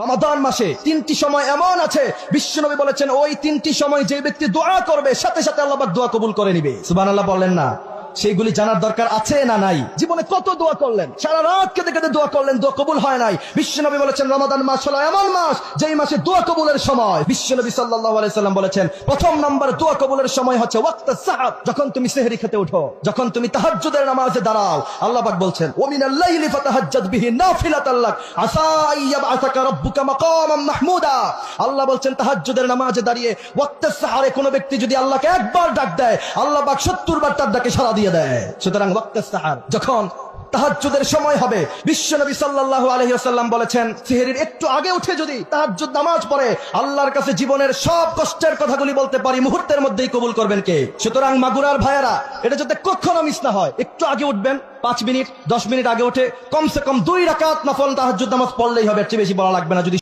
রমাদান মাসে তিনটি সময় এমন আছে, বিশ্বনবী বলেছেন, ওই তিনটি সময় যে ব্যক্তি দোয়া করবে, সাথে সাথে আল্লাহ দোয়া কবুল করে নিবে। সুবান আল্লাহ বললেন না। সেইগুলি জানার দরকার আছে না নাই? জীবনে কত দোয়া করলেন? সারা রাত কেঁদে কেঁদে দোয়া করলেন, দোয়া কবুল হয় নাই। বিশ্বনবী বলেছেন, রমাদান মাস হলো এমন মাস যেই মাসে দোয়া কবুলের সময়। বিশ্বনবী সাল্লাম বলেছেন, প্রথম নম্বর দোয়া কবুলের সময় হচ্ছে যখন তুমি সেহরি খেতে উঠো যখন তুমি তাহাজ্জুদের নামাজে দাঁড়াও। আল্লাহ বলছেন আল্লাহ বলছেন, তাহাজ্জুদের নামাজে দাঁড়িয়ে ওয়াক্তে সাহারে কোনো ব্যক্তি যদি আল্লাহকে একবার ডাক দেয়, আল্লাহ পাক 70 বার তার ডাকে দেয়। সুতরাং ওয়াক্তে যখন তাহাজ্জুদের সময় হবে, বিশ্বনবী সাল্লাল্লাহু আলাইহি ওয়াসাল্লাম বলেছেন, সিহরির একটু আগে উঠে যদি তাহাজ্জুদ নামাজ পড়ে, আল্লাহর কাছে জীবনের সব কষ্টের কথাগুলি বলতে পারি, মুহূর্তের মধ্যেই কবুল করবেন কে? সুতরাং মাগুরার ভাইয়েরা, এটা যাতে কখনো মিস না হয়, একটু আগে উঠবেন, পাঁচ মিনিট, দশ মিনিট আগে উঠে, কমসে কম দুই রাকাত নফল তাহাজ্জুদ নামাজ পড়লেই হবে চেয়ে বেশি বলা লাগবে না। যদি